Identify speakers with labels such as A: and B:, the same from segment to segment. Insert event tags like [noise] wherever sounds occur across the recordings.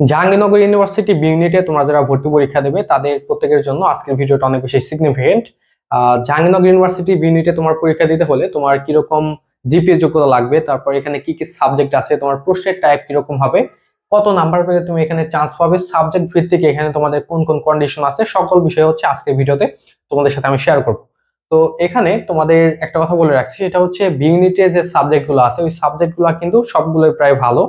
A: Jahangirnagar university B ইউনিটে তোমরা যারা ভর্তি পরীক্ষা দেবে, তাদের প্রত্যেকের জন্য আজকের ভিডিওটা অনেক বেশি সিগনিফিকেন্ট জাহাঙ্গীরনগর ইউনিভার্সিটি বি ইউনিটে তোমার পরীক্ষা দিতে হলে তোমার কীরকম জিপিএ যোগ্যতা লাগবে, তারপর এখানে কি কি সাবজেক্ট আছে, তোমার প্রশ্নের টাইপ কীরকম হবে, কত নাম্বার পেলে তুমি এখানে চান্স পাবে সাবজেক্ট ভিত্তিক এখানে তোমাদের কোন কোন কন্ডিশন আছে, সকল বিষয় হচ্ছে আজকের ভিডিওতে তোমাদের সাথে আমি শেয়ার করব। তো এখানে তোমাদের একটা কথা বলে রাখছি, সেটা হচ্ছে বি ইউনিটে যে সাবজেক্টগুলো আছে, ওই সাবজেক্টগুলো কিন্তু সবগুলোই প্রায় ভালো।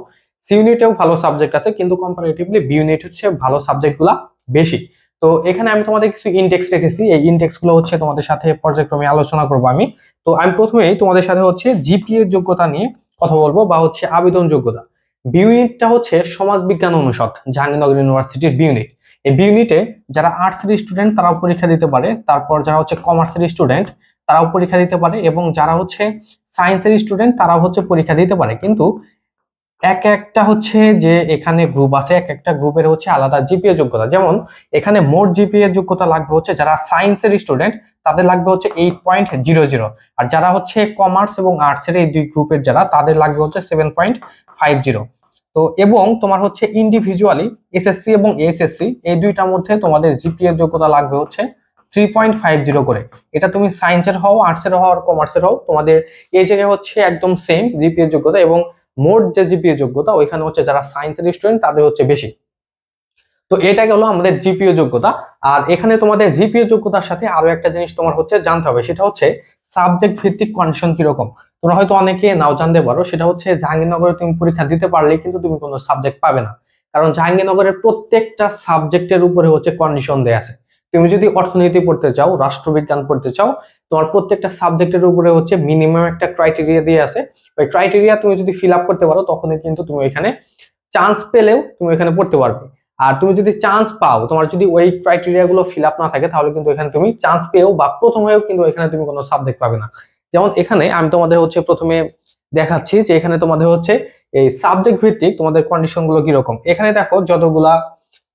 A: সি ইউনিটেও ভালো সাবজেক্ট আছে, কিন্তু কম্পারেটিভলি বি ইউনিট হচ্ছে ভালো সাবজেক্টগুলো বেশি। তো এখানে আমি তোমাদের কিছু ইনটেক্স রেখেছি, এই ইনটেক্সগুলো হচ্ছে তোমাদের সাথে পর্যায়ক্রমে আলোচনা করব আমি। তো আমি প্রথমেই তোমাদের সাথে হচ্ছে জিপিএ যোগ্যতা নিয়ে কথা বলব, বা হচ্ছে আবেদন যোগ্যতা। বি ইউনিটটা হচ্ছে সমাজ বিজ্ঞান অনুষদ, জাহাঙ্গীরনগর ইউনিভার্সিটির বি ইউনিট এই বি ইউনিটে যারা আর্টসের স্টুডেন্ট তারাও পরীক্ষা দিতে পারে। তারপর যারা হচ্ছে কমার্সের স্টুডেন্ট তারাও পরীক্ষা দিতে পারে। এবং যারা হচ্ছে সায়েন্সের স্টুডেন্ট তারাও হচ্ছে পরীক্ষা দিতে পারে। কিন্তু এক একটা হচ্ছে যে এখানে গ্রুপ আছে, এক একটা গ্রুপের হচ্ছে আলাদা জিপিএ যোগ্যতা। যেমন, এখানে মোট জিপিএ যোগ্যতা লাগবে হচ্ছে যারা সায়েন্সের স্টুডেন্ট তাদের লাগবে হচ্ছে এইট পয়েন্ট জিরো জিরো আর যারা হচ্ছে কমার্স এবং আর্টসের এই দুই গ্রুপের যারা, তাদের লাগবে হচ্ছে সেভেন পয়েন্ট ফাইভ জিরো তো এবং তোমার হচ্ছে ইন্ডিভিজুয়ালি এসএসসি এবং এসএসসি এই দুইটার মধ্যে তোমাদের জিপিএ যোগ্যতা লাগবে হচ্ছে থ্রি পয়েন্ট ফাইভ জিরো করে। এটা তুমি সায়েন্সের হও আর্টসের হও আর কমার্সের হও, তোমাদের এই জায়গায় হচ্ছে একদম সেম জিপিএ যোগ্যতা এবং মোট যে জিপিএ যোগ্যতা, ওইখানে হচ্ছে যারা সায়েন্সের স্টুডেন্ট তাদের হচ্ছে বেশি। তো এটা গেল আমাদের জিপিও যোগ্যতা। আর এখানে তোমাদের জিপিএ যোগ্যতার সাথে আরও একটা জিনিস তোমার হচ্ছে জানতে হবে, সেটা হচ্ছে সাবজেক্ট ভিত্তিক কন্ডিশন কীরকম? তোমরা হয়তো অনেকে নাও জানতে পারো, সেটা হচ্ছে জাহাঙ্গীরনগরে তুমি পরীক্ষা দিতে পারলে কিন্তু তুমি কোনো সাবজেক্ট পাবে না। কারণ জাহাঙ্গীরনগরের প্রত্যেকটা সাবজেক্টের উপরে হচ্ছে কন্ডিশন দেয়া আছে। তুমি যদি অর্থনীতি পড়তে চাও, রাষ্ট্রবিজ্ঞান পড়তে চাও তোমার প্রত্যেকটা সাবজেক্টের উপরে হচ্ছে মিনিমাম একটা ক্রাইটেরিয়া দিয়ে আছে। ওই ক্রাইটেরিয়া তুমি যদি ফিল আপ করতে পারো, তখনই কিন্তু তুমি এখানে চান্স পেলেও তুমি এখানে পড়তে পারবে। আর তুমি যদি চান্স পাও, তোমার যদি ওই ক্রাইটেরিয়া গুলো ফিল আপ না থাকে, তাহলে কিন্তু এখানে তুমি চান্স পেয়েও বা প্রথম হয়েও কিন্তু এখানে তুমি কোনো সাবজেক্ট পাবে না। যেমন এখানে আমি তোমাদের হচ্ছে প্রথমে দেখাচ্ছি যে এখানে তোমাদের হচ্ছে এই সাবজেক্ট ভিত্তিক তোমাদের কন্ডিশনগুলো কীরকম। এখানে দেখো যতগুলা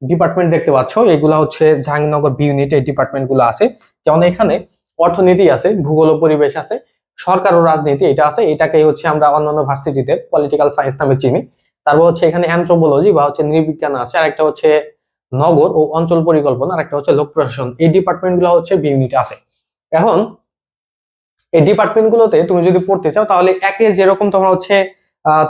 A: ডিপার্টমেন্ট দেখতে পাচ্ছ, এগুলা হচ্ছে জাহাঙ্গীরনগর বি ইউনিট এই ডিপার্টমেন্টগুলো আছে। যেমন এখানে অর্থনীতি আছে, ভূগোল পরিবেশ আছে, সরকার ও রাজনীতি এটা আছে, এটাকেই হচ্ছে আমরা অন্যান্য ভার্সিটিতে পলিটিক্যাল সায়েন্স নামে চিনি। তারপর হচ্ছে এখানে অ্যান্থ্রোপোলজি বা হচ্ছে নৃবিজ্ঞান আছে আর একটা হচ্ছে নগর ও অঞ্চল পরিকল্পনা আর একটা হচ্ছে লোক প্রশাসন। এই ডিপার্টমেন্টগুলো হচ্ছে বি ইউনিটে আছে। এখন, এই ডিপার্টমেন্ট গুলোতে তুমি যদি পড়তে চাও, তাহলে একে যেরকম তোমার হচ্ছে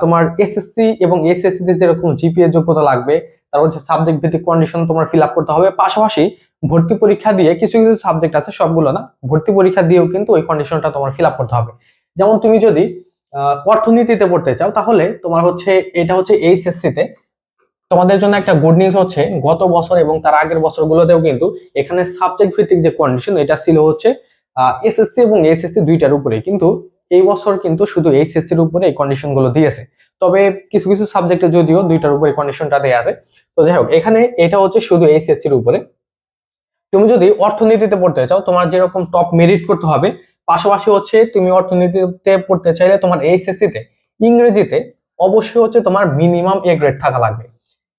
A: তোমার এসএসসি এবং এসএসসি তে যেরকম জিপিএ যোগ্যতা লাগবে তারপর হচ্ছে সাবজেক্ট ভিত্তিক কন্ডিশন তোমার ফিল করতে হবে। পাশাপাশি ভর্তি পরীক্ষা দিয়ে কিছু কিছু সাবজেক্ট আছে, সবগুলো না, ভর্তি পরীক্ষা দিয়েও কিন্তু ওই কন্ডিশনটা তোমার ফিল করতে হবে। যেমন তুমি যদি অর্থনীতিতে পড়তে চাও, তাহলে তোমার হচ্ছে, এটা হচ্ছে এইচএসসি তে তোমাদের জন্য একটা গুড নিউজ হচ্ছে, গত বছর এবং তার আগের বছরগুলোতেও কিন্তু এখানে সাবজেক্ট ভিত্তিক যে কন্ডিশন এটা ছিল হচ্ছে এসএসসি এবং এইচএসসি দুইটার উপরে কিন্তু এই বছর কিন্তু শুধু এইচএসসির উপরে এই কন্ডিশনগুলো দিয়েছে। তবে কিছু কিছু সাবজেক্টে যদিও দুইটার উপরে কন্ডিশনটা দেওয়া আছে। তো যাই হোক, এখানে এটা হচ্ছে শুধু এইচএসসির উপরে। তুমি যদি অর্থনীতিতে পড়তে চাও, তোমার যেরকম টপ মেরিট করতে হবে, পাশাপাশি হচ্ছে তুমি অর্থনীতিতে পড়তে চাইলে তোমার এইচএসসি তে, ইংরেজিতে অবশ্যই হচ্ছে তোমার মিনিমাম এ গ্রেড থাকা লাগবে।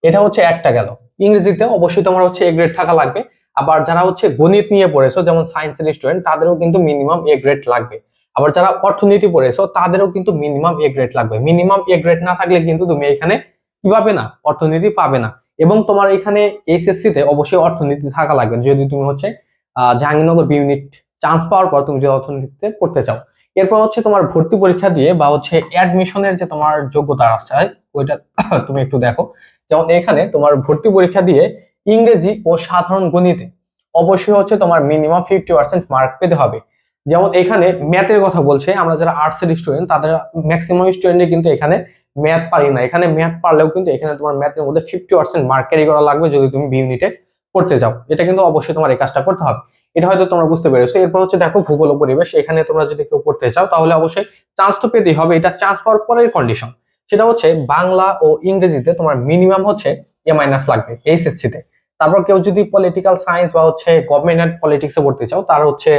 A: এটা হচ্ছে একটা গেল। ইংরেজিতে অবশ্যই তোমার হচ্ছে এ গ্রেড থাকা লাগবে। আবার যারা হচ্ছে গণিত নিয়ে পড়েছো, যেমন সায়েন্সের স্টুডেন্ট তাদেরও কিন্তু মিনিমাম এ গ্রেড লাগবে। আবার যারা অর্থনীতি পড়েছো, তাদেরও কিন্তু মিনিমাম এ গ্রেড লাগবে। মিনিমাম এ গ্রেড না থাকলে কিন্তু তুমি এখানে কি পাবে না? অর্থনীতি পাবে না। এবং তোমার এখানে এইচএসসি তে অবশ্যই অর্থনীতি থাকা লাগবে। যদি তুমি হচ্ছে জাহাঙ্গীরনগর বি ইউনিট চান্স পাওয়ার পর তুমি যদি অর্থনীতিতে পড়তে চাও। এরপর হচ্ছে তোমার ভর্তি পরীক্ষা দিয়ে বা হচ্ছে অ্যাডমিশনের যে তোমার যোগ্যতা আছে, ওইটা [coughs] তুমি একটু দেখো। যেমন এখানে তোমার ভর্তি পরীক্ষা দিয়ে ইংরেজি ও সাধারণ গণিতে অবশ্যই হচ্ছে তোমার মিনিমাম ফিফটি পার্সেন্ট মার্ক পেতে হবে। যেমন এখানে ম্যাথের কথা বলছে, আমরা যারা আর্টসের স্টুডেন্ট তাদের ম্যাক্সিমাম স্টুডেন্টে কিন্তু এখানে ম্যাথ পারি না। এখানে ম্যাথ পারলেও কিন্তু এখানে তোমার ম্যাথের মধ্যে ফিফটি পার্সেন্ট মার্ক ক্যারি করা লাগবে যদি তুমি বি ইউনিটে পড়তে যাও। এটা কিন্তু অবশ্যই তোমার এই কাজটা করতে হবে। এটা হয়তো তোমরা বুঝতে পেরেছ। এরপর হচ্ছে দেখো ভূগোল পরিবেশ। এখানে তোমরা যদি কেউ পড়তে চাও, তাহলে অবশ্যই চান্স তো পেতেই হবে। এটা চান্স পাওয়ার পরের কন্ডিশন সেটা হচ্ছে বাংলা ও ইংরেজিতে তোমার মিনিমাম হচ্ছে এ মাইনাস লাগবে এইচএসসি তে। তারপর কেউ যদি পলিটিক্যাল সায়েন্স বা হচ্ছে গভর্নমেন্ট অ্যান্ড পলিটিক্সে পড়তে চাও, তার হচ্ছে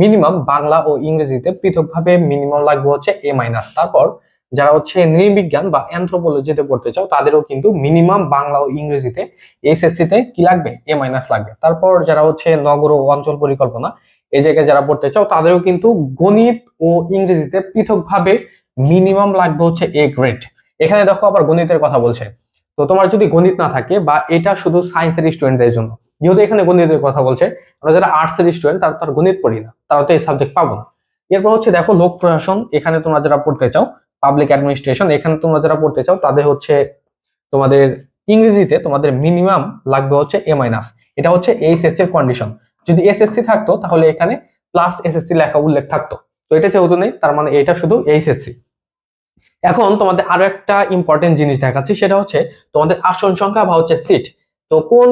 A: মিনিমাম বাংলা ও ইংরেজিতে পৃথকভাবে মিনিমাম লাগবে হচ্ছে এ মাইনাস তারপর যারা হচ্ছে নৃবিজ্ঞান বা অ্যান্থ্রোপোলজিতে পড়তে চাও, তাদেরও কিন্তু মিনিমাম বাংলা ও ইংরেজিতে এসএসসি তে কি লাগবে? এ মাইনাস লাগবে। তারপর যারা হচ্ছে নগর ও অঞ্চল পরিকল্পনা, এই জায়গায় যারা পড়তে চাও, তাদেরও কিন্তু গণিত ও ইংরেজিতে পৃথকভাবে মিনিমাম লাগবে হচ্ছে এ গ্রেড এখানে দেখো আবার গণিতের কথা বলছে। তো তোমার যদি গণিত না থাকে বা এটা শুধু সায়েন্সের স্টুডেন্টদের জন্য, যেহেতু এখানে গণিতের কথা বলছে, আমরা যারা আর্টসের স্টুডেন্ট তারা তার গণিত পড়ি না। তারা তো এই সাবজেক্ট পাবো না। এরপর হচ্ছে দেখো লোক প্রশাসন, এখানে তোমরা যারা পড়তে চাও পাবলিক অ্যাডমিনিস্ট্রেশন এখানে তোমরা যারা পড়তে চাও, তাদের হচ্ছে তোমাদের ইংরেজিতে তোমাদের মিনিমাম লাগবে হচ্ছে এ মাইনাস এটা হচ্ছে এইচএসসি এর কন্ডিশন যদি এসএসসি থাকতো, তাহলে এখানে প্লাস এসএসসি লেখা উল্লেখ থাকতো। তো এটা যেহেতু নেই, তার মানে এটা শুধু এইচএসসি এখন তোমাদের আরও একটা ইম্পর্টেন্ট জিনিস দেখাচ্ছি, সেটা হচ্ছে তোমাদের আসন সংখ্যা বা হচ্ছে সিট তো কোন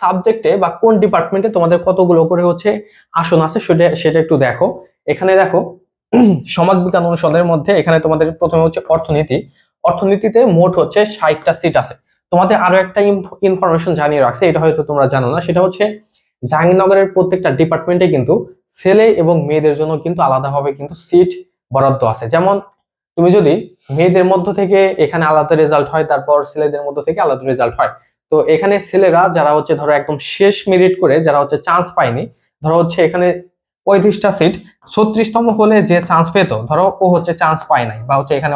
A: সাবজেক্টে বা কোন ডিপার্টমেন্টে তোমাদের কতগুলো করে হচ্ছে আসন আছে সেটা সেটা একটু দেখো। এখানে দেখো, সমাজ বিজ্ঞান অনুষদের মধ্যে এখানে তোমাদের প্রথমে হচ্ছে অর্থনীতি। অর্থনীতিতে মোট হচ্ছে ষাটটা সিট আছে। তোমাদের আরও একটা ইনফরমেশন জানিয়ে রাখছে, এটা হয়তো তোমরা জানো না, সেটা হচ্ছে জাহাঙ্গীরনগরের প্রত্যেকটা ডিপার্টমেন্টে কিন্তু ছেলে এবং মেয়েদের জন্য কিন্তু আলাদাভাবে কিন্তু সিট বরাদ্দ আছে। যেমন তুমি যদি মেয়েদের মধ্য থেকে এখানে আলাদা রেজাল্ট হয়, তারপর ছেলেদের মধ্য থেকে আলাদা রেজাল্ট হয় তো এখানে ছেলেরা যারা হচ্ছে ধরো একদম শেষ মেরিট করে যারা হচ্ছে চান্স পায়নি, ধরো হচ্ছে এখানে পঁয়ত্রিশটা সিট ছত্রিশতম হলে যে চান্স পেত, ধরো ও হচ্ছে চান্স পায় নাই বা হচ্ছে এখানে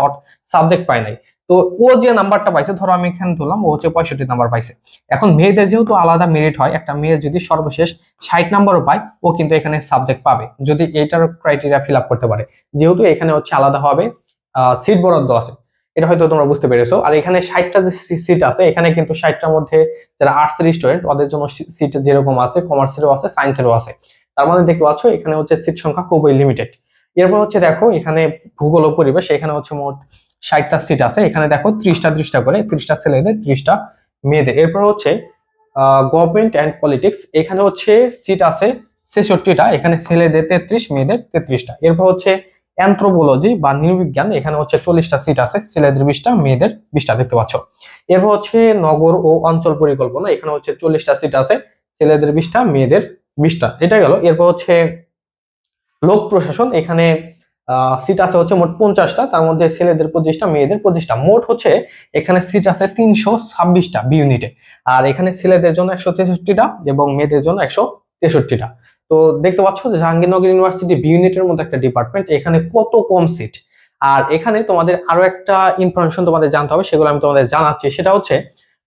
A: সাবজেক্ট পায় নাই। তো ও যে নাম্বারটা পাইছে, ধরো আমি এখানে ধরলাম, ও হচ্ছে পঁয়ষট্টি নাম্বার পাইছে। এখন মেয়েদের যেহেতু আলাদা মেরিট হয়, একটা মেয়ে যদি সর্বশেষ ষাট নাম্বারও পায়, ও কিন্তু এখানে সাবজেক্ট পাবে। যদি এইটার ক্রাইটেরিয়া ফিল করতে পারে, যেহেতু এখানে হচ্ছে আলাদা হবে সিট বরাদ্দ আছে। এটা হয়তো তোমরা বুঝতে পেরেছ। আর এখানে ষাটটা যে সিট আছে, এখানে কিন্তু ষাটটার মধ্যে যারা আর্টসের স্টুডেন্ট ওদের জন্য সিট যেরকম আছে কমার্সেরও আছে সায়েন্সেরও আছে। তার মানে দেখতে পাচ্ছ, এখানে হচ্ছে সিট সংখ্যা খুবই লিমিটেড এরপর হচ্ছে দেখো, এখানে ভূগোল ও পরিবেশ, এখানে হচ্ছে মোট ষাটটা সিট আছে। এখানে দেখো, ত্রিশটা ত্রিশটা করে, ত্রিশটা ছেলেদের, ত্রিশটা মেয়েদের। এরপর হচ্ছে গভর্নমেন্ট অ্যান্ড পলিটিক্স এখানে হচ্ছে সিট আছে ছেষট্টিটা, এখানে ছেলেদের তেত্রিশ, মেয়েদের তেত্রিশটা। এরপর হচ্ছে অ্যান্থ্রোপোলজি বা নৃবিজ্ঞান এখানে হচ্ছে চল্লিশটা সিট আছে ছেলেদের বিশটা, মেয়েদের বিশটা দেখতে পাচ্ছ। এরপর হচ্ছে নগর ও অঞ্চল পরিকল্পনা, এখানে হচ্ছে চল্লিশটা সিট আছে ছেলেদের বিশটা, মেয়েদের বিশটা। এটা গেল। এরপর হচ্ছে লোক প্রশাসন, এখানে সিট আছে হচ্ছে মোট পঞ্চাশটা, তার মধ্যে ছেলেদের পঁচিশটা, মেয়েদের পঁচিশটা। মোট হচ্ছে এখানে সিট আছে তিনশো ছাব্বিশটা বি ইউনিটে আর এখানে ছেলেদের জন্য একশো তেষট্টিটা এবং মেয়েদের জন্য একশো তেষট্টিটা। তো দেখতে পাচ্ছ যে জাহাঙ্গীরনগর ইউনিভার্সিটি বি ইউনিটের মধ্যে একটা ডিপার্টমেন্ট এখানে কত কম সিট আর এখানে তোমাদের আরও একটা ইনফরমেশন তোমাদের জানতে হবে, সেগুলো আমি তোমাদের জানাচ্ছি। সেটা হচ্ছে,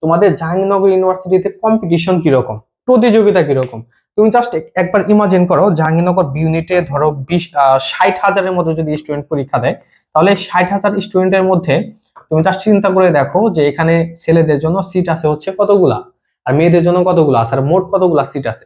A: তোমাদের জাহাঙ্গীরনগর ইউনিভার্সিটিতে কম্পিটিশন কীরকম? প্রতিযোগিতা কীরকম? তুমি জাস্ট একবার ইমাজিন করো, জাহাঙ্গীরনগর বি ইউনিটে ধরো বিশ ষাট হাজারের মধ্যে যদি স্টুডেন্ট পরীক্ষা দেয়, তাহলে ষাট হাজার স্টুডেন্টের মধ্যে তুমি জাস্ট চিন্তা করে দেখো যে এখানে ছেলেদের জন্য সিট আছে হচ্ছে কতগুলা? আর মেয়েদের জন্য কতগুলো আছে? আর মোট কতগুলা সিট আছে?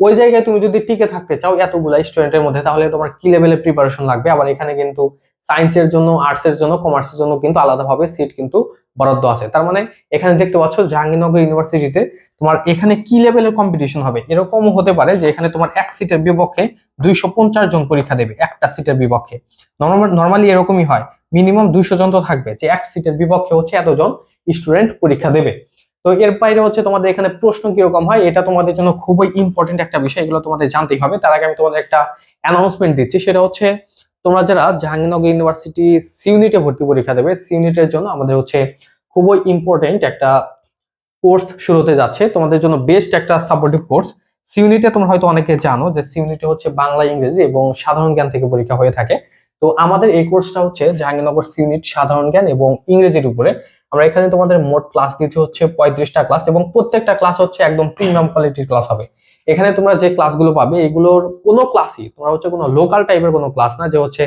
A: ওই জায়গায় তুমি যদি টিকে থাকতে চাও এতগুলা স্টুডেন্টের মধ্যে, তাহলে তোমার কি লেভেলের প্রিপারেশন লাগবে? আবার এখানে কিন্তু সায়েন্সের জন্য আর্টসের জন্য কমার্সের জন্য কিন্তু আলাদাভাবে সিট কিন্তু বরাদ্দ আছে। তার মানে এখানে দেখতে পাচ্ছ জাহাঙ্গীরনগর ইউনিভার্সিটিতে তোমার এখানে কি লেভেলের কম্পিটিশন হবে? এরকমও হতে পারে যে এখানে তোমার এক সিটের বিপক্ষে দুইশো পঞ্চাশ জন পরীক্ষা দেবে, একটা সিটের বিপক্ষে। নর্মালি এরকমই হয়। মিনিমাম দুইশো জন তো থাকবে। যে এক সিটের বিপক্ষে হচ্ছে এতজন স্টুডেন্ট পরীক্ষা দেবে। তো এর বাইরে হচ্ছে তোমাদের এখানে প্রশ্ন কীরকম হয়, এটা তোমাদের জন্য খুবই ইম্পর্টেন্ট একটা বিষয়, এগুলো তোমাদের জানতেই হবে। তার আগে আমি তোমাদের একটা অ্যানাউন্সমেন্ট দিচ্ছি, সেটা হচ্ছে তোমরা যারা জাহাঙ্গীরনগর ইউনিভার্সিটি সি ইউনিটে ভর্তি পরীক্ষা দেবে সি ইউনিটের জন্য আমাদের হচ্ছে খুবই ইম্পর্টেন্ট একটা কোর্স শুরু হতে যাচ্ছে। তোমাদের জন্য বেস্ট একটা সাপোর্টিভ কোর্স সি ইউনিটে তোমরা হয়তো অনেকে জানো যে সি ইউনিটে হচ্ছে বাংলা, ইংরেজি এবং সাধারণ জ্ঞান থেকে পরীক্ষা হয়ে থাকে। তো আমাদের এই কোর্সটা হচ্ছে জাহাঙ্গীরনগর সি ইউনিট সাধারণ জ্ঞান এবং ইংরেজির উপরে। আমরা এখানে তোমাদের মোট ক্লাস দিতে হচ্ছে পঁয়ত্রিশটা ক্লাস এবং প্রত্যেকটা ক্লাস হচ্ছে একদম প্রিমিয়াম কোয়ালিটির ক্লাস হবে। এখানে তোমরা যে ক্লাসগুলো পাবে, এগুলোর কোনো ক্লাসই তোমরা হচ্ছে কোনো লোকাল টাইপের কোনো ক্লাস না যে হচ্ছে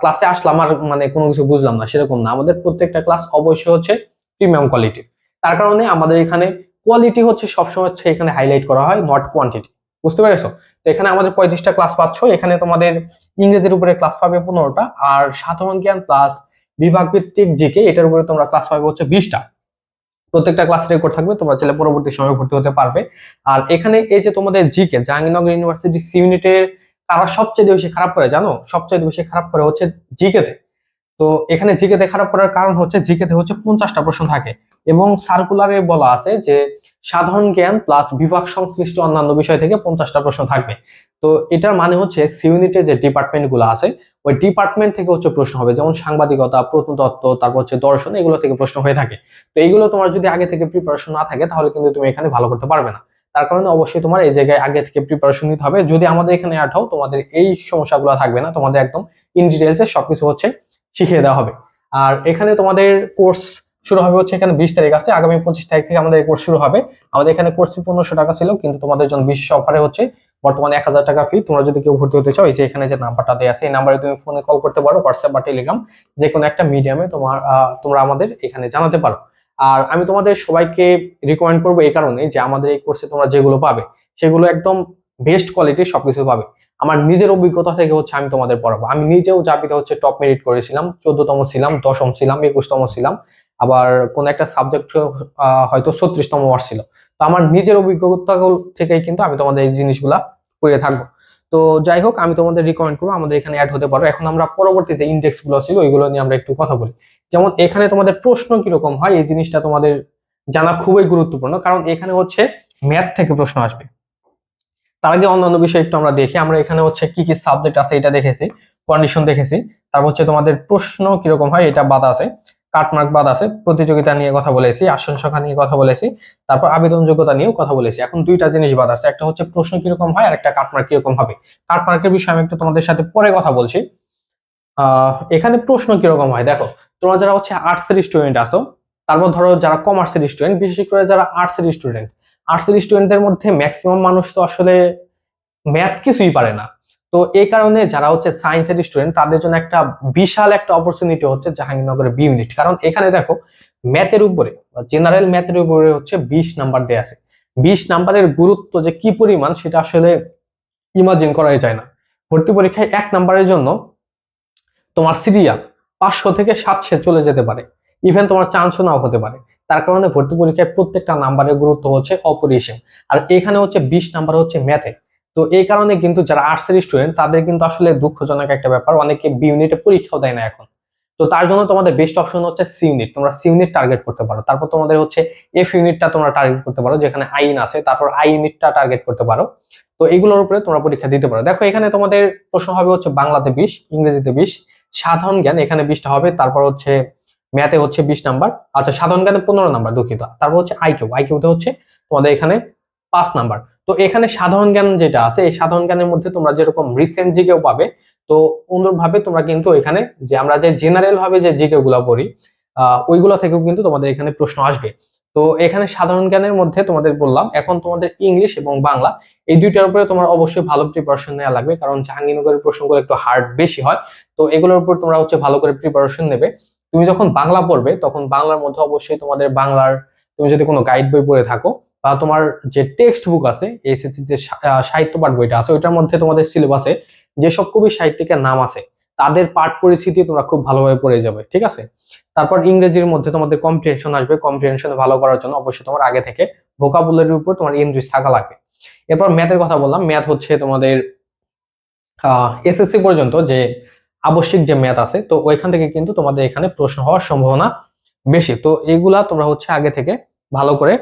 A: ক্লাসে আসলাম আর মানে কোনো কিছু বুঝলাম না, সেরকম না। আমাদের প্রত্যেকটা ক্লাস অবশ্যই হচ্ছে প্রিমিয়াম কোয়ালিটির তার কারণে আমাদের এখানে কোয়ালিটি হচ্ছে সবসময় হচ্ছে এখানে হাইলাইট করা হয় নট কোয়ান্টিটি বুঝতে পেরেছ? তো এখানে আমাদের পঁয়ত্রিশটা ক্লাস পাচ্ছ, এখানে তোমাদের ইংরেজির উপরে ক্লাস পাবে পনেরোটা, আর সাধারণ জ্ঞান প্লাস বিভাগ ভিত্তিক জিকে, এটার উপরে তোমরা ক্লাস পাবে হচ্ছে বিশটা। প্রত্যেকটা ক্লাস রেকর্ড থাকবে, তোমরা চাইলে পরবর্তী সময় ভর্তি হতে পারবে। আর এখানে এই যে তোমাদের জিকে, জাহাঙ্গীরনগর ইউনিভার্সিটি সি ইউনিটের তারা সবচেয়ে বেশি খারাপ করে জানো? সবচেয়ে বেশি খারাপ করে হচ্ছে জিকেতে। তো এখানে জিকেতে খারাপ করার কারণ হচ্ছে, জিকেতে হচ্ছে পঞ্চাশটা প্রশ্ন থাকে। এবং সার্কুলারে বলা আছে যে সাধারণ জ্ঞান প্লাস বিভাগ সংশ্লিষ্ট অন্যান্য বিষয় থেকে পঞ্চাশটা প্রশ্ন থাকবে। তো এটার মানে হচ্ছে সি ইউনিটে যে ডিপার্টমেন্টগুলো আছে, ওই ডিপার্টমেন্ট থেকে হচ্ছে প্রশ্ন হবে। যেমন সাংবাদিকতা, প্রত্নতত্ত্ব, তারপর হচ্ছে দর্শন, এগুলো থেকে প্রশ্ন হয়ে থাকে। তো এইগুলো তোমার যদি আগে থেকে প্রিপারেশন না থাকে, তাহলে কিন্তু তুমি এখানে ভালো করতে পারবে না। তার কারণে অবশ্যই তোমার এই জায়গায় আগে থেকে প্রিপারেশন নিতে হবে। যদি আমাদের এখানে আঠাও তোমাদের এই সমস্যাগুলো থাকবে না, তোমাদের একদম ইন ডিটেলসে সবকিছু হচ্ছে শিখিয়ে দেওয়া হবে। আর এখানে তোমাদের কোর্স শুরু হবে হচ্ছে এখানে বিশ তারিখ আছে। আগামী পঁচিশ তারিখ থেকে আমাদের কোর্স শুরু হবে। আমাদের এখানে কোর্স পনেরোশো টাকা ছিল, কিন্তু তোমাদের জন্য বিশেষ অফারে হচ্ছে বর্তমানে এক হাজার টাকা ফি তোমরা যদি কেউ ভর্তি হতে চাও, এই যে এখানে যে নাম্বারটা দেওয়া আছে, এই নাম্বারে তুমি ফোনে কল করতে পারো হোয়াটসঅ্যাপ বা টেলিগ্রাম যে কোনো একটা মিডিয়ামে তোমার তোমরা আমাদের এখানে জানাতে পারো। আর আমি তোমাদের সবাইকে রিকমেন্ড করব এই কারণে যে আমাদের এই কোর্সে তোমরা যেগুলো পাবে, সেগুলো একদম বেস্ট কোয়ালিটির সবকিছু পাবে। আমার নিজের অভিজ্ঞতা থেকে হচ্ছে আমি তোমাদের পড়াবো। আমি নিজেও জাবিতে হচ্ছে টপ মেরিট করেছিলাম, চোদ্দতম ছিলাম, দশম ছিলাম, একুশতম ছিলাম। আবার কোন একটা সাবজেক্ট হয়তো ছত্রিশতম ওয়ার্ড ছিল। তো আমার নিজের অভিজ্ঞতা থেকেই কিন্তু আমি তোমাদের এই জিনিসগুলা করে থাকব। তো যাই হোক, আমি তোমাদের রিকমেন্ড করব, আমাদের এখানে অ্যাড হতে পারো। এখন আমরা পরবর্তী যে ইন্ডেক্সগুলো ছিল, ওইগুলো নিয়ে আমরা একটু কথা বলি। যেমন এখানে তোমাদের প্রশ্ন কীরকম হয়, এই জিনিসটা তোমাদের জানা খুবই গুরুত্বপূর্ণ। কারণ এখানে হচ্ছে ম্যাথ থেকে প্রশ্ন আসবে। তার আগে অন্যান্য বিষয় একটু আমরা দেখি। আমরা এখানে হচ্ছে কি কি সাবজেক্ট আছে, এটা দেখেছি কন্ডিশন দেখেছি। তারপর হচ্ছে তোমাদের প্রশ্ন কীরকম হয়, এটা বাদ আছে। কাটমার্ক বাদ আছে, প্রতিযোগিতা নিয়ে কথা বলেছি, আসন সংখ্যা নিয়ে কথা বলেছি, তারপর আবেদন যোগ্যতা নিয়েও কথা বলেছি। এখন দুইটা জিনিস বাদ আছে, একটা হচ্ছে প্রশ্ন কীরকম হয় আর একটা কাটমার্ক কীরকম হবে। কাটমার্কের বিষয়ে আমি একটু তোমাদের সাথে পরে কথা বলছি। এখানে প্রশ্ন কীরকম হয়? দেখো, তোমরা যারা হচ্ছে আর্টসের স্টুডেন্ট আছো, তারপর ধরো যারা কমার্সের স্টুডেন্ট বিশেষ করে যারা আর্টসের স্টুডেন্ট আর্টসের স্টুডেন্টদের মধ্যে ম্যাক্সিমাম মানুষ তো আসলে ম্যাথ কিছুই পারে না। তো এই কারণে যারা হচ্ছে সায়েন্সের স্টুডেন্ট তাদের জন্য একটা বিশাল একটা অপরচুনিটি হচ্ছে জাহাঙ্গীরনগরের বি ইউনিট কারণ এখানে দেখো ম্যাথের উপরে জেনারেল ম্যাথের উপরে হচ্ছে বিশ নাম্বার দেয়া আছে। বিশ নাম্বারের গুরুত্ব যে কি পরিমাণ, সেটা আসলে ইমাজিন করাই যায় না। ভর্তি পরীক্ষায় এক নাম্বারের জন্য তোমার সিরিয়াল পাঁচশো থেকে সাতশো চলে যেতে পারে। ইভেন তোমার চান্সও নাও হতে পারে। তার কারণে ভর্তি পরীক্ষায় প্রত্যেকটা নাম্বারের গুরুত্ব হচ্ছে অপরিসীম। আর এখানে হচ্ছে বিশ নাম্বার হচ্ছে ম্যাথে তো এই কারণে কিন্তু যারা আর্টসের স্টুডেন্ট তাদের কিন্তু আসলে দুঃখজনক একটা ব্যাপার। অনেকে বি ইউনিটে পরীক্ষাও দেয় না এখন। তো তার জন্য তোমাদের বেস্ট অপশন হচ্ছে সি ইউনিট তোমরা সি ইউনিট টার্গেট করতে পারো। তারপর তোমাদের হচ্ছে এফ ইউনিটটা তোমরা টার্গেট করতে পারো, যেখানে আইন আছে। তারপর আই ইউনিটটা টার্গেট করতে পারো। তো এগুলোর উপরে তোমরা পরীক্ষা দিতে পারো। দেখো, এখানে তোমাদের প্রশ্ন হবে হচ্ছে বাংলাতে বিশ, ইংরেজিতে বিশ। সাধারণ জ্ঞান, এখানে বিশটা হবে। তারপর হচ্ছে ম্যাথে হচ্ছে বিশ নাম্বার। আচ্ছা সাধারণ জ্ঞানে পনেরো নাম্বার, দুঃখিত। তারপর হচ্ছে আইকিউ আইকিউতে হচ্ছে তোমাদের এখানে পাঁচ নাম্বার। তো এখানে সাধারণ জ্ঞান যেটা আছে, এই সাধারণ জ্ঞানের মধ্যে তোমরা যেরকম রিসেন্ট জিকেও পাবে, তো অনুরূপভাবে তোমরা কিন্তু এখানে যে আমরা যে জেনারেল ভাবে যে জিকে গুলা পড়ি ওইগুলো থেকেও কিন্তু তোমাদের এখানে প্রশ্ন আসবে। তো এখানে সাধারণ জ্ঞানের মধ্যে তোমাদের বললাম, এখন তোমাদের ইংলিশ এবং বাংলা, এই দুইটার উপরে তোমার অবশ্যই ভালো প্রিপারেশন নেওয়া লাগবে, কারণ জাহাঙ্গীরনগরের প্রশ্নগুলো একটু হার্ড বেশি হয়, তো এগুলোর উপর তোমরা হচ্ছে ভালো করে প্রিপারেশন নেবে। তুমি যখন বাংলা পড়বে, তখন বাংলার মধ্যে অবশ্যই তোমাদের বাংলার, তুমি যদি কোনো গাইড বই পড়ে থাকো বা তোমার যে টেক্সট বুক আছে এসএসসি যে সাহিত্য পাঠ বইটা আছে, ওইটার মধ্যে তোমাদের সিলেবাসে যেসব কবি সাহিত্যিকের নাম আছে, তাদের পাঠ পরিস্থিতি তোমরা খুব ভালোভাবে পড়ে যাবে, ঠিক আছে? তারপর ইংরেজির মধ্যে তোমাদের কম্প্রিহেনশন আসবে কম্প্রিহেনশন ভালো করার জন্য অবশ্যই তোমার আগে থেকে ভোকাবুলারির উপর তোমার ইংরেজি থাকা লাগবে। এরপর ম্যাথের কথা বললাম ম্যাথ হচ্ছে তোমাদের এসএসসি পর্যন্ত যে আবশ্যিক যে ম্যাথ আছে, তো ওইখান থেকে কিন্তু তোমাদের এখানে প্রশ্ন হওয়ার সম্ভাবনা বেশি। তো এগুলা তোমরা হচ্ছে আগে থেকে ভালো করে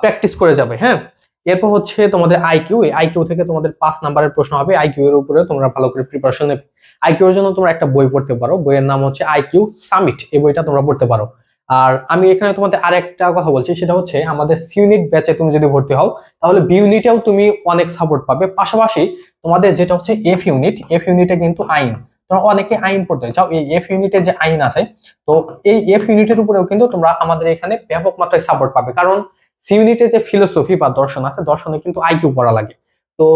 A: প্র্যাকটিস করে যাবে হ্যাঁ? এরপর হচ্ছে তোমাদের আইকিউ এই আইকিউ থেকে তোমাদের পাঁচ নাম্বারের প্রশ্ন হবে। আইকিউ এর উপরে তোমরা ভালো করে প্রিপারেশন নেবে। আইকিউ এর জন্য তোমরা একটা বই পড়তে পারো। বইয়ের নাম হচ্ছে আইকিউ সামিট এই বইটা তোমরা পড়তে পারো। আর আমি এখানে তোমাদের আরেকটা কথা বলছি, সেটা হচ্ছে আমাদের সিউনিট ব্যাচে তুমি যদি ভর্তি হও, তাহলে বি ইউনিটেও তুমি অনেক সাপোর্ট পাবে। পাশাপাশি তোমাদের যেটা হচ্ছে এফ ইউনিট এফ ইউনিটে কিন্তু আইন। তোমরা অনেকে আইন পড়তে চাও, এই এফ ইউনিটে যে আইন আছে, তো এই এফ ইউনিটের উপরেও কিন্তু তোমরা আমাদের এখানে ব্যাপক মাত্রায় সাপোর্ট পাবে। কারণ সি ইউনিটে যে ফিলোসফি বা দর্শন আছে, দর্শনে কিন্তু আইকিউ পড়া লাগে। তো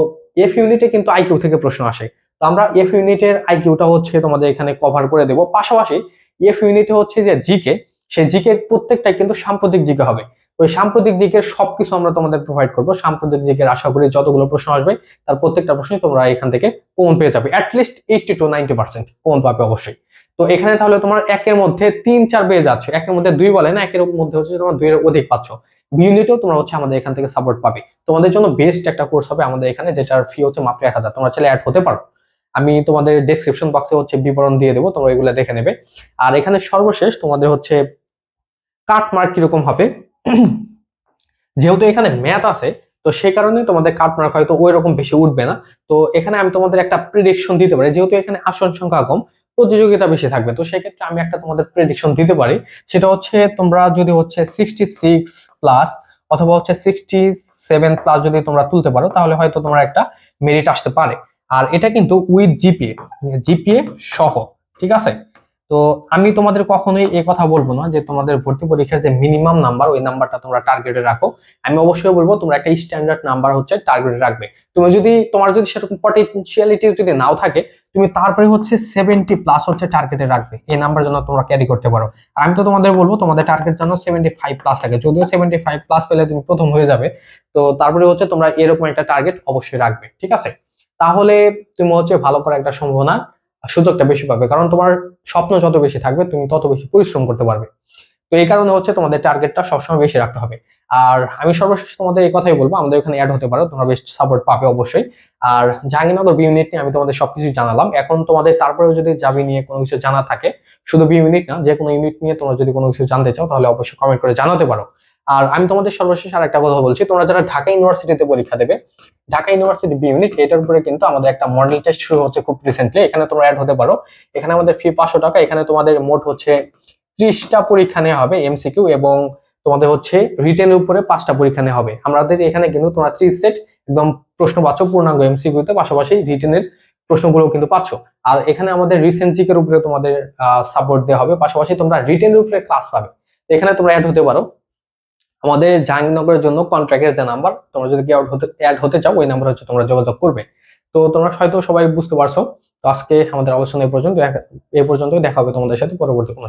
A: এফ ইউনিটে কিন্তু আইকিউ থেকে প্রশ্ন আসে। তো আমরা এফ ইউনিটের আইকিউটা হচ্ছে তোমাদের এখানে কভার করে দেব। পাশাপাশি এফ ইউনিটে হচ্ছে যে জিকে সেই জিকে প্রত্যেকটাই কিন্তু সাম্প্রতিক জিকে হবে। ওই সাম্প্রতিক দিকের সবকিছু আমরা তোমাদের প্রোভাইড করব। সাম্প্রতিক দিকের আশা করি যতগুলো প্রশ্ন আসবে, তার প্রত্যেকটা প্রশ্নই তোমরা এখান থেকে কমন পেয়ে যাবে। At least eighty to ninety percent common পাবে অবশ্যই। তো এখানে তাহলে তোমার একের মধ্যে তিন, চার পেয়ে যাচ্ছে। একের মধ্যে দুই বলে না, একের মধ্যে হচ্ছে তোমার দুইয়ের অধিক পাচ্ছ। ইউনিটেও তোমরা হচ্ছে আমাদের এখান থেকে সাপোর্ট পাবে। তোমাদের জন্য বেস্ট একটা কোর্স হবে আমাদের এখানে, যেটার ফি হচ্ছে মাত্র এক হাজার। তোমরা চাইলে অ্যাড হতে পারো। আমি তোমাদের ডেসক্রিপশন বক্সে হচ্ছে বিবরণ দিয়ে দেবো, তোমরা এগুলো দেখে নেবে। আর এখানে সর্বশেষ তোমাদের হচ্ছে কাট মার্ক কীরকম হবে। যেহেতু এখানে ম্যাথ আছে, তো সেই কারণে তোমাদের কাট মার্ক হয়তো ওই রকম বেশি উঠবে না। তো এখানে আমি তোমাদের একটা প্রিডিকশন দিতে পারি। যেহেতু এখানে আসন সংখ্যা কম প্রতিযোগিতা বেশি থাকবে। তো সেক্ষেত্রে আমি একটা তোমাদের প্রেডিকশন দিতে পারি। সেটা হচ্ছে তোমরা যদি হচ্ছে সিক্সটি সিক্স প্লাস অথবা হচ্ছে সিক্সটি সেভেন প্লাস যদি তোমরা তুলতে পারো, তাহলে হয়তো তোমরা একটা মেরিট আসতে পারে। আর এটা কিন্তু উইথ জিপিএ জিপিএ সহ, ঠিক আছে? তো আমি তোমাদের কখনোই এই কথা বলব না যে তোমাদের ভর্তি পরীক্ষার যে মিনিমাম নাম্বার ওই নাম্বারটা তোমরা টার্গেটে রাখো। আমি অবশ্যই বলব, তোমরা একটা স্ট্যান্ডার্ড নাম্বার হচ্ছে টার্গেটে রাখবে। তুমি যদি, তোমার যদি সেরকম পটেনশিয়ালিটি যদি নাও থাকে, তুমি তারপরে হচ্ছে সেভেন্টি প্লাস হচ্ছে টার্গেটে রাখবে। এই নাম্বার যেন তোমরা ক্যারি করতে পারো। আর আমি তো তোমাদের বলব, তোমাদের টার্গেট যেন সেভেন্টি ফাইভ প্লাস থাকে। যদিও সেভেন্টি ফাইভ প্লাস পেলে তুমি প্রথম হয়ে যাবে, তো তারপরে হচ্ছে তোমরা এরকম একটা টার্গেট অবশ্যই রাখবে। ঠিক আছে? তাহলে তুমি হচ্ছে ভালো করার একটা সম্ভাবনা। সুযোগটা বেশি পাবে। কারণ তোমার স্বপ্ন যত বেশি থাকবে, তুমি তত বেশি পরিশ্রম করতে পারবে। তো এই কারণে হচ্ছে তোমাদের টার্গেটটা সবসময় বেশি রাখতে হবে। আর আমি সর্বশেষ তোমাদের এই কথাই বলব, আমাদের এখানে অ্যাড হতে পারো, তোমরা বেশ সাপোর্ট পাবে অবশ্যই। আর জাহাঙ্গীরনগর বি ইউনিট নিয়ে আমি তোমাদের সবকিছু জানালাম। এখন তোমাদের তারপরেও যদি জাবি নিয়ে কোনো কিছু জানা থাকে, শুধু বি ইউনিট না যে কোনো ইউনিট নিয়ে তোমরা যদি কোনো কিছু জানতে চাও, তাহলে অবশ্যই কমেন্ট করে জানাতে পারো। আর আমি তোমাদের সর্বশেষ আর একটা কথা বলছি, তোমরা যারা ঢাকা ইউনিভার্সিটিতে পরীক্ষা দেবে, ঢাকা ইউনিভার্সিটি বি ইউনিট এটার উপরে কিন্তু আমাদের একটা মডেল টেস্ট শুরু হচ্ছে খুব রিসেন্টলি এখানে তোমরা অ্যাড হতে পারো। এখানে আমাদের ফি পাঁচশো টাকা, এখানে তোমাদের মোট হচ্ছে ত্রিশটা পরীক্ষা নেওয়া হবে এমসিকিউ এবং তোমাদের হচ্ছে রিটেনের উপরে পাঁচটা পরীক্ষা নেওয়া হবে। আমাদের এখানে কিন্তু তোমরা ত্রিশ সেট একদম প্রশ্নবাচক পূর্ণাঙ্গ এমসিকিউতে পাশাপাশি রিটেনের প্রশ্নগুলো কিন্তু পাচ্ছ। আর এখানে আমাদের রিসেন্ট জিকের উপরে তোমাদের সাপোর্ট দেওয়া হবে, পাশাপাশি তোমরা রিটেনের উপরে ক্লাস পাবে। এখানে তোমরা অ্যাড হতে পারো। আমাদের জাহাঙ্গীরনগরের জন্য কন্ট্রাক্টের যে নাম্বার তোমরা যদি কি হতে অ্যাড হতে চাও, ওই নাম্বার হচ্ছে তোমরা যোগাযোগ করবে তো তোমরা হয়তো সবাই বুঝতে পারছ, তো আজকে আমাদের আলোচনা এই পর্যন্ত এই পর্যন্তই, দেখা হবে তোমাদের সাথে পরবর্তী কোনো।